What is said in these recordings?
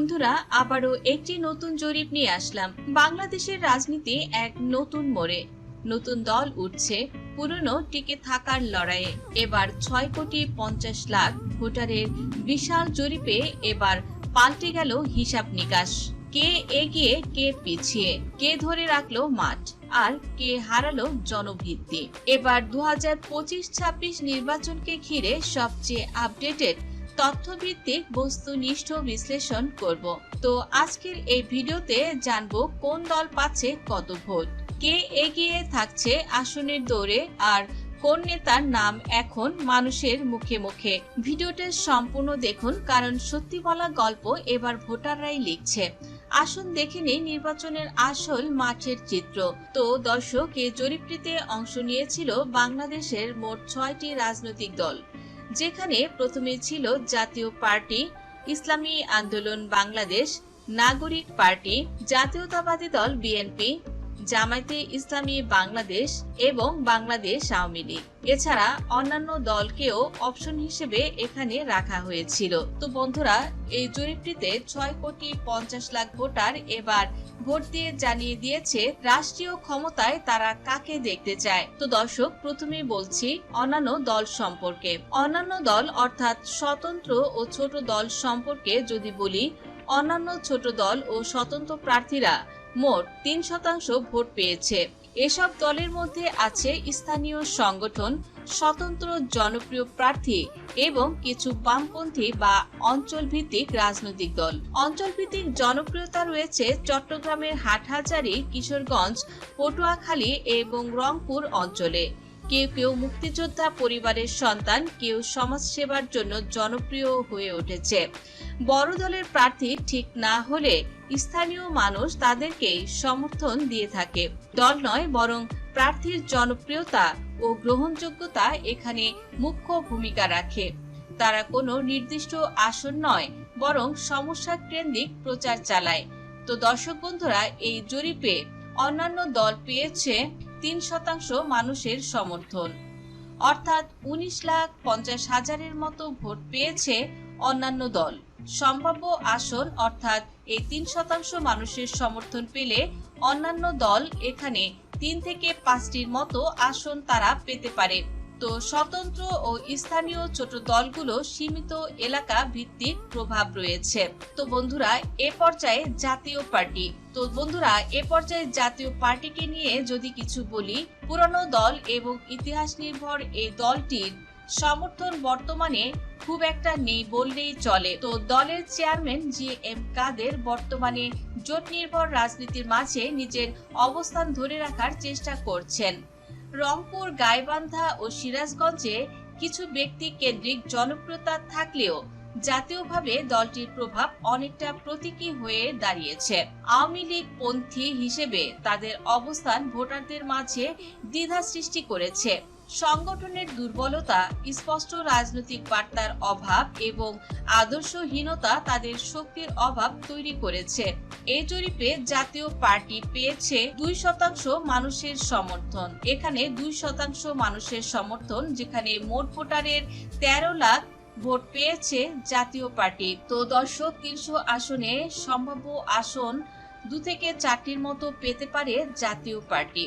বন্ধুরা, আবারও একটি নতুন জরিপ নিয়ে আসলাম। বাংলাদেশের রাজনীতি এক নতুন মোড়ে। নতুন দল উঠছে, পুরনো টিকে থাকার লড়াইয়ে। এবার ছয় কোটি পঞ্চাশ লাখ ভোটারের বিশাল জরিপে এবার পাল্টে গেল হিসাব নিকাশ। কে এগিয়ে, কে পিছিয়ে, কে ধরে রাখল মাঠ, আর কে হারালো জনভিত্তি। এবার দু হাজার পঁচিশ ছাব্বিশ নির্বাচনকে ঘিরে সবচেয়ে আপডেটেড তথ্যভিত্তিক বস্তুনিষ্ঠ বিশ্লেষণ করব। তো আজকের এই ভিডিওতে জানব কোন দল পাচ্ছে কত ভোট, কে এগিয়ে থাকছে আসনের দৌড়ে আর কোন নেতার নাম এখন মানুষের মুখে মুখে। ভিডিওটা সম্পূর্ণ দেখুন, কারণ সত্যি বলা গল্প এবার ভোটাররাই লিখছে। আসুন দেখে নিই নির্বাচনের আসল মাঠের চিত্র। তো দর্শক এই জরিপটিতে অংশ নিয়েছিল বাংলাদেশের মোট ছয়টি রাজনৈতিক দল। যেখানে প্রথমে ছিল জাতীয় পার্টি ইসলামী আন্দোলন বাংলাদেশ নাগরিক পার্টি জাতীয়তাবাদী দল বিএনপি জামায়াতে ইসলামী বাংলাদেশ এবং বাংলাদেশ আওয়ামী লীগ। এছাড়া অন্যান্য দলকেও অপশন হিসেবে এখানে রাখা হয়েছিল। তো বন্ধুরা, এই জরিপটিতে ছয় কোটি পঞ্চাশ লাখ ভোটার এবার ভোট দিয়ে জানিয়ে দিয়েছে রাষ্ট্রীয় ক্ষমতায় তারা কাকে দেখতে চায়। তো দর্শক, প্রথমে বলছি অন্যান্য দল সম্পর্কে। অন্যান্য দল অর্থাৎ স্বতন্ত্র ও ছোট দল সম্পর্কে যদি বলি, অন্যান্য ছোট দল ও স্বতন্ত্র প্রার্থীরা মোট তিন শতাংশ ভোট পেয়েছে। এসব দলের মধ্যে আছে স্থানীয় সংগঠন, স্বতন্ত্র জনপ্রিয় প্রার্থী এবং কিছু বামপন্থী বা অঞ্চল ভিত্তিক রাজনৈতিক দল। অঞ্চল ভিত্তিক জনপ্রিয়তা রয়েছে চট্টগ্রামের হাটহাজারি, কিশোরগঞ্জ, পটুয়াখালী এবং রংপুর অঞ্চলে। কেউ কেউ মুক্তিযোদ্ধা পরিবারের সন্তান, কেউ সমাজ সেবার জন্য জনপ্রিয় হয়ে উঠেছে। বড় দলের প্রার্থী ঠিক না হলে স্থানীয় মানুষ তাদেরকেই সমর্থন দিয়ে থাকে। দল নয়, বরং প্রার্থীর জনপ্রিয়তা ও গ্রহণযোগ্যতা এখানে মুখ্য ভূমিকা রাখে। তারা কোনো নির্দিষ্ট আসন নয়, বরং সমস্যা কেন্দ্রিক প্রচার চালায়। তো দর্শক বন্ধুরা, এই জরিপে অন্যান্য দল পেয়েছে তিন শতাংশ মানুষের সমর্থন। অর্থাৎ উনিশ লাখ পঞ্চাশ হাজারের মতো ভোট পেয়েছে অন্যান্য দল। সম্ভাব্য আসন, অর্থাৎ এই তিন শতাংশ মানুষের সমর্থন পেলে অন্যান্য দল এখানে তিন থেকে পাঁচটির মতো আসন তারা পেতে পারে। তো স্বতন্ত্র ও স্থানীয় ছোট দলগুলো সীমিত এলাকা ভিত্তিক প্রভাব রয়েছে। তো বন্ধুরা, এ পর্যায়ে জাতীয় পার্টি। তো বন্ধুরা, এ পর্যায়ে জাতীয় পার্টিকে নিয়ে যদি কিছু বলি, পুরনো দল এবং ইতিহাস নির্ভর এই দলটির সমর্থন বর্তমানে খুব একটা নেই বললেই চলে। তো দলের চেয়ারম্যান জি এম কাদের বর্তমানে জোট নির্ভর রাজনীতির মাঝে নিজের অবস্থান ধরে রাখার চেষ্টা করছেন। রংপুর, গাইবান্ধা ও সিরাজগঞ্জে কিছু ব্যক্তি কেন্দ্রিক জনপ্রিয়তা থাকলেও জাতীয়ভাবে দলটির প্রভাব অনেকটা প্রতীকী হয়ে দাঁড়িয়েছে। আওয়ামী লীগ পন্থী হিসেবে তাদের অবস্থান ভোটারদের মাঝে দ্বিধা সৃষ্টি করেছে। সংগঠনের দুর্বলতা, স্পষ্ট রাজনৈতিক বার্তার অভাব এবং আদর্শহীনতা তাদের শক্তির অভাব তৈরি করেছে। এই জরিপে জাতীয় পার্টি পেয়েছে দুই শতাংশ মানুষের সমর্থন। এখানে দুই শতাংশ মানুষের সমর্থন, যেখানে মোট ভোটারের তেরো লাখ ভোট পেয়েছে জাতীয় পার্টি। তো দর্শক, তিনশো আসনে সম্ভাব্য আসন দু থেকে চারটির মতো পেতে পারে জাতীয় পার্টি।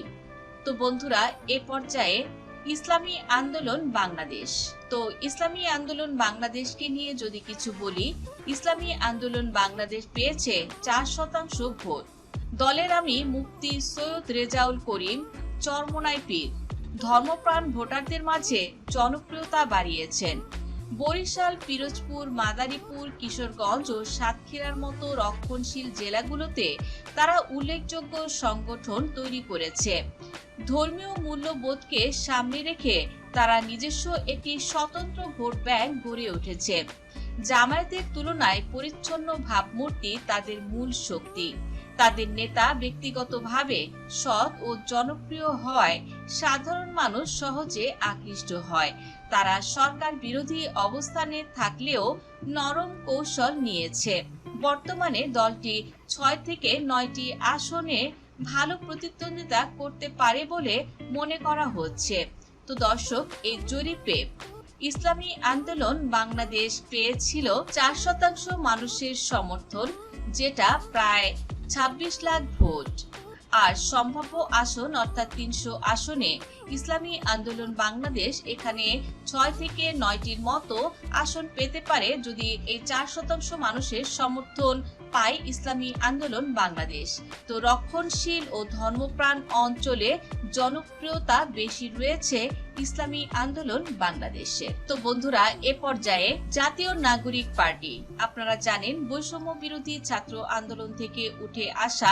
তো বন্ধুরা, এ পর্যায়ে ইসলামী আন্দোলন বাংলাদেশ। তো ইসলামী আন্দোলন বাংলাদেশকে নিয়ে যদি কিছু বলি, ইসলামী আন্দোলন বাংলাদেশ পেয়েছে চার শতাংশ ভোট। দলের আমি মুক্তি সৈয়দ রেজাউল করিম, চরমোনাই পীর। ধর্মপ্রাণ ভোটারদের মাঝে জনপ্রিয়তা বাড়িয়েছেন। বরিশাল, পিরোজপুর, মাদারীপুর, কিশোরগঞ্জ ও সাতক্ষীরার মতো রক্ষণশীল জেলাগুলোতে তারা উল্লেখযোগ্য সংগঠন তৈরি করেছে। ধর্মীয় মূল্যবোধকে সামনে রেখে তারা নিজস্ব একটি স্বতন্ত্র ভোট ব্যাংক গড়ে উঠেছে। জামায়াতের তুলনায় পরিচ্ছন্ন ভাবমূর্তি তাদের মূল শক্তি। তাদের নেতা ব্যক্তিগতভাবে সৎ ও জনপ্রিয় হয় সাধারণ মানুষ সহজে আকৃষ্ট হয়। তারা সরকার বিরোধী অবস্থানে থাকলেও নরম কৌশল নিয়েছে। বর্তমানে দলটি ছয় থেকে নয়টি আসনে ভালো প্রতিদ্বন্দ্বিতা করতে পারে বলে মনে করা হচ্ছে। তো দর্শক, এই জরিপে ইসলামী আন্দোলন বাংলাদেশ পেয়েছিল চার শতাংশ মানুষের সমর্থন, যেটা প্রায় ছাব্বিশ লাখ ভোট। আর সম্ভাব্য আসন, অর্থাৎ তিনশো আসনে ইসলামী আন্দোলন বাংলাদেশ এখানে ছয় থেকে নয়টির মতো আসন পেতে পারে যদি এই চার শতাংশ মানুষের সমর্থন পায় ইসলামী আন্দোলন বাংলাদেশ। তো রক্ষণশীল ও ধর্মপ্রাণ অঞ্চলে জনপ্রিয়তা বেশি রয়েছে ইসলামী আন্দোলন বাংলাদেশে। তো বন্ধুরা, এ পর্যায়ে জাতীয় নাগরিক পার্টি। আপনারা জানেন, বৈষম্য বিরোধী ছাত্র আন্দোলন থেকে উঠে আসা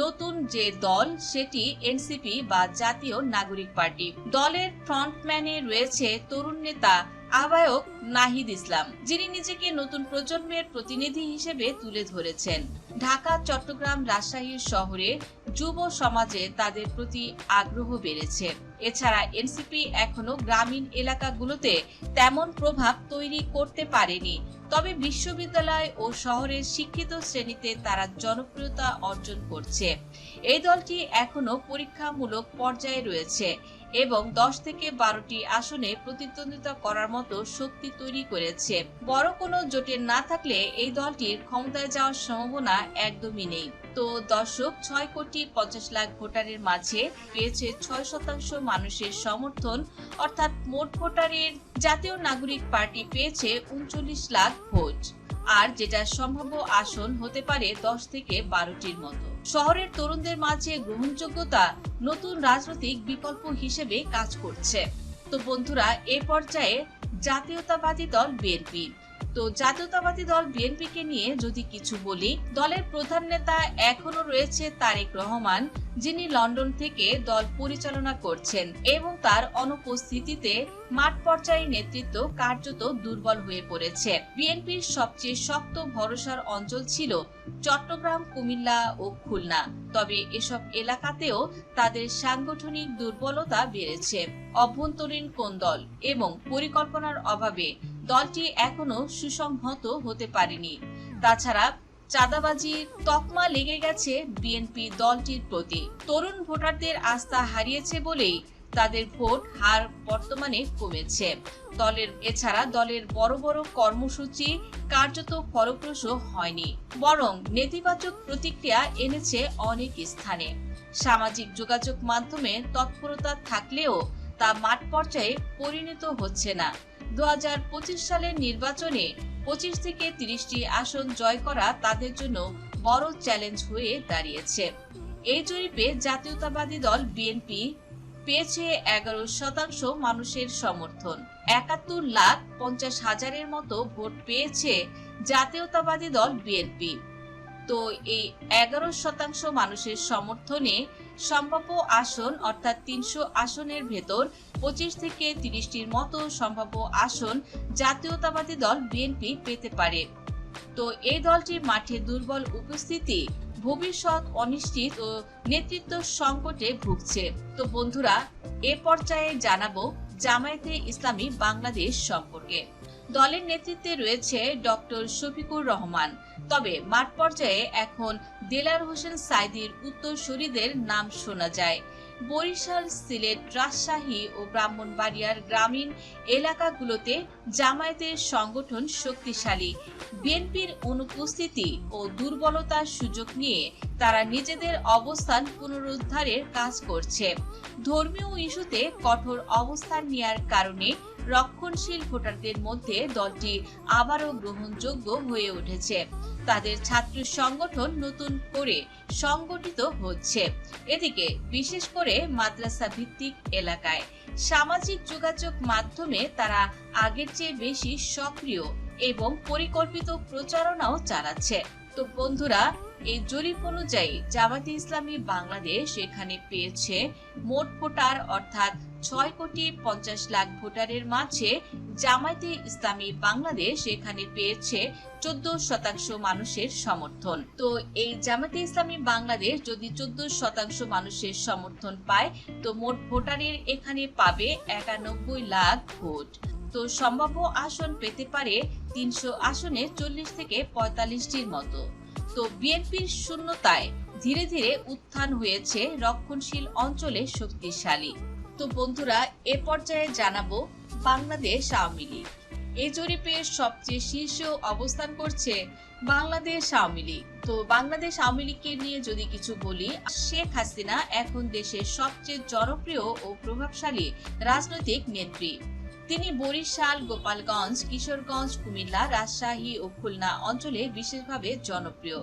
নতুন যে দল, সেটি এনসিপি বা জাতীয় নাগরিক পার্টি। দলের ফ্রন্টম্যানে রয়েছে তরুণ নেতা আহ্বায়ক নাহিদ ইসলাম, যিনি নিজেকে নতুন প্রজন্মের প্রতিনিধি হিসেবে তুলে ধরেছেন। ঢাকা, চট্টগ্রাম, রাজশাহী শহরে যুব সমাজে তাদের প্রতি আগ্রহ বেড়েছে। এছাড়া এনসিপি এখনও গ্রামীণ এলাকাগুলোতে তেমন প্রভাব তৈরি করতে পারেনি। তবে বিশ্ববিদ্যালয় ও শহরের শিক্ষিত শ্রেণীতে তারা জনপ্রিয়তা অর্জন করছে। এই দলটি এখনও পরীক্ষামূলক পর্যায়ে রয়েছে। এবং দশ থেকে বারোটি আসনে প্রতিদ্বন্দ্বিতা করার মতো শক্তি তৈরি করেছে। বড় কোনো জোটের না থাকলে এই দলটির ক্ষমতায় যাওয়ার সম্ভাবনা একদমই নেই। তো দর্শক, ছয় কোটি পঞ্চাশ লাখ ভোটারের মাঝে পেয়েছে ছয় শতাংশ মানুষের সমর্থন, অর্থাৎ মোট ভোটারের জাতীয় নাগরিক পার্টি পেয়েছে উনচল্লিশ লাখ ভোট। আর যেটা সম্ভাব্য আসন হতে পারে দশ থেকে বারোটির মতো। শহরের তরুণদের মাঝে গ্রহণযোগ্যতা নতুন রাজনৈতিক বিকল্প হিসেবে কাজ করছে। তো বন্ধুরা, এ পর্যায়ে জাতীয়তাবাদী দল বিএনপি। তো জাতীয়তাবাদী দল বিএনপিকে নিয়ে যদি কিছু বলি, দলের প্রধান নেতা এখনও রয়েছে তারেক রহমান। যিনি লন্ডন থেকে দল পরিচালনা করছেন এবং তার অনুপস্থিতিতে মাঠ পর্যায়ে নেতৃত্ব কার্যত দুর্বল হয়ে পড়েছে। বিএনপির সবচেয়ে শক্ত ভরসার অঞ্চল ছিল চট্টগ্রাম, কুমিল্লা ও খুলনা। তবে এসব এলাকাতেও তাদের সাংগঠনিক দুর্বলতা বেড়েছে। অভ্যন্তরীণ কোন্দল এবং পরিকল্পনার অভাবে দলটি এখনও সুসংহত হতে পারেনি। তাছাড়া চাঁদাবাজির তকমা লেগে গেছে বিএনপি দলটির প্রতি। তরুণ ভোটারদের আস্থা হারিয়েছে বলেই তাদের ভোট হার বর্তমানে কমেছে। দলের এছাড়া দলের বড় বড় কর্মসূচি কার্যত ফলপ্রসূ হয়নি, বরং নেতিবাচক প্রতিক্রিয়া এনেছে অনেক স্থানে। সামাজিক যোগাযোগ মাধ্যমে তৎপরতা থাকলেও তা মাঠ পর্যায়ে পরিণত হচ্ছে না। দু হাজার পঁচিশ সালের নির্বাচনে পঁচিশ থেকে তিরিশটি আসন জয় করা তাদের জন্য বড় চ্যালেঞ্জ হয়ে দাঁড়িয়েছে। এই জরিপে জাতীয়তাবাদী দল বিএনপি পেয়েছে এগারো শতাংশ মানুষের সমর্থন। একাত্তর লাখ পঞ্চাশ হাজারের মতো ভোট পেয়েছে জাতীয়তাবাদী দল বিএনপি। তো এই এগারো শতাংশ মানুষের সমর্থনে সম্ভাব্য আসন, অর্থাৎ তিনশো আসনের ভেতর পঁচিশ থেকে তিরিশটির মতো সম্ভাব্য আসন জাতীয়তাবাদী দল বিএনপি পেতে পারে। তো এই দলটি মাঠে দুর্বল উপস্থিতি ভবিষ্যৎ অনিশ্চিত ও নেতৃত্ব সংকটে ভুগছে। তো বন্ধুরা, এ পর্যায়ে জানাব জামায়াতে ইসলামী বাংলাদেশ সম্পর্কে। দলের নেতৃত্বে রয়েছে ডক্টর শফিকুর রহমান। তবে মাঠ পর্যায়ে এখন দেলার হোসেন সাইদির উত্তরসূরিদের নাম শোনা যায়। বরিশাল সিলেট, রাজশাহী ও ব্রাহ্মণবাড়িয়ার গ্রামীণ এলাকাগুলোতে জামায়াতের সংগঠন শক্তিশালী। বিএনপির অনুপস্থিতি ও দুর্বলতার সুযোগ নিয়ে তারা নিজেদের অবস্থান পুনরুদ্ধারের কাজ করছে। ধর্মীয় ইস্যুতে কঠোর অবস্থান নেয়ার কারণে রক্ষণশীল ভোটারদের মধ্যে দলটি আবারও গ্রহণযোগ্য হয়ে উঠেছে। তাদের ছাত্র সংগঠন নতুন করে সংগঠিত হচ্ছে। এদিকে, বিশেষ করে মাদ্রাসা ভিত্তিক এলাকায় সামাজিক যোগাযোগ মাধ্যমে তারা আগের চেয়ে বেশি সক্রিয় এবং পরিকল্পিত প্রচারণাও চালাচ্ছে। তো বন্ধুরা, এই জরিপ অনুযায়ী জামাতে ইসলামী বাংলাদেশ এখানে পেয়েছে মোট ভোটার অর্থাৎ ছয় কোটি পঞ্চাশ লাখ ভোটারের মাঝে জামায়াতে ইসলামী বাংলাদেশ এখানে পেয়েছে চোদ্দ শতাংশ মানুষের সমর্থন। তো এই জামাতে ইসলামী বাংলাদেশ যদি চোদ্দ শতাংশ মানুষের সমর্থন পায়, তো মোট ভোটারের এখানে পাবে একানব্বই লাখ ভোট। তো সম্ভাব্য আসন পেতে পারে তিনশো আসনে চল্লিশ থেকে পঁয়তাল্লিশটির মতো। তো বিএনপির শূন্যতায় ধীরে ধীরে উত্থান হয়েছে রক্ষণশীল অঞ্চলে শক্তিশালী। তো বন্ধুরা, এ পর্যায়ে জানাব বাংলাদেশ আওয়ামী লীগ। এ জরিপে সবচেয়ে শীর্ষ অবস্থান করছে বাংলাদেশ আওয়ামী লীগ। তো বাংলাদেশ আওয়ামী লীগকে নিয়ে যদি কিছু বলি, শেখ হাসিনা এখন দেশের সবচেয়ে জনপ্রিয় ও প্রভাবশালী রাজনৈতিক নেত্রী। তিনি বরিশাল, গোপালগঞ্জ, কিশোরগঞ্জ, কুমিল্লা, রাজশাহী ও খুলনা অঞ্চলে বিশেষভাবে জনপ্রিয়।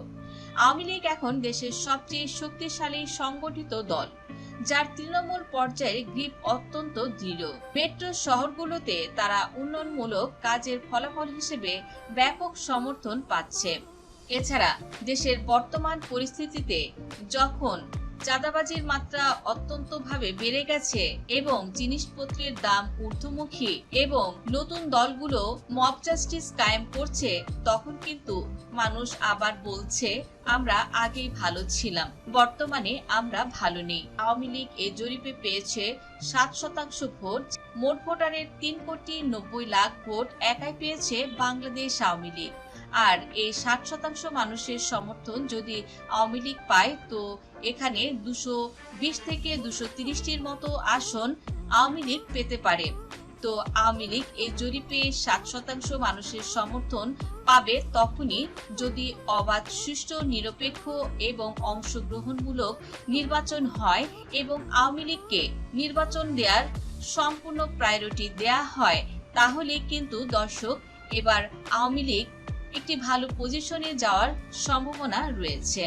আওয়ামী লীগ এখন দেশের সবচেয়ে শক্তিশালী সংগঠিত দল, যার তৃণমূল পর্যায়ে গ্রিপ অত্যন্ত দৃঢ়। মেট্রো শহরগুলোতে তারা উন্নয়নমূলক কাজের ফলাফল হিসেবে ব্যাপক সমর্থন পাচ্ছে। এছাড়া দেশের বর্তমান পরিস্থিতিতে যখন চাঁদাবাজির মাত্রা অত্যন্তভাবে বেড়ে গেছে এবং জিনিসপত্রের দাম ঊর্ধ্বমুখী এবং নতুন দলগুলো মব জাস্টিস কায়েম করছে, তখন কিন্তু মানুষ আবার বলছে, আমরা আগেই ভালো ছিলাম, বর্তমানে আমরা ভালো নেই। আওয়ামী লীগ এ জরিপে পেয়েছে সাত শতাংশ ভোট, মোট ভোটারের তিন কোটি নব্বই লাখ ভোট একাই পেয়েছে বাংলাদেশ আওয়ামী লীগ। আর এই ষাট শতাংশ মানুষের সমর্থন যদি আওয়ামী লীগ পায়, তো এখানে দুশো বিশ থেকে দুশো তিরিশটির মতো আসন আওয়ামী লীগ পেতে পারে। তো আওয়ামী লীগ এই জরিপে সাত শতাংশ মানুষের সমর্থন পাবে তখনই যদি অবাধ, সুষ্ঠু, নিরপেক্ষ এবং অংশগ্রহণমূলক নির্বাচন হয় এবং আওয়ামী লীগকে নির্বাচন দেওয়ার সম্পূর্ণ প্রায়োরিটি দেয়া হয়, তাহলে কিন্তু দর্শক, এবার আওয়ামী লীগ একটি ভালো পজিশনে যাওয়ার সম্ভাবনা রয়েছে।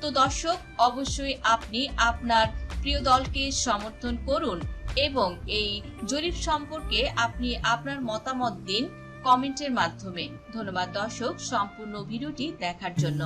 তো দর্শক, অবশ্যই আপনি আপনার প্রিয় দলকে সমর্থন করুন এবং এই জরিপ সম্পর্কে আপনি আপনার মতামত দিন কমেন্টের মাধ্যমে। ধন্যবাদ দর্শক, সম্পূর্ণ ভিডিওটি দেখার জন্য।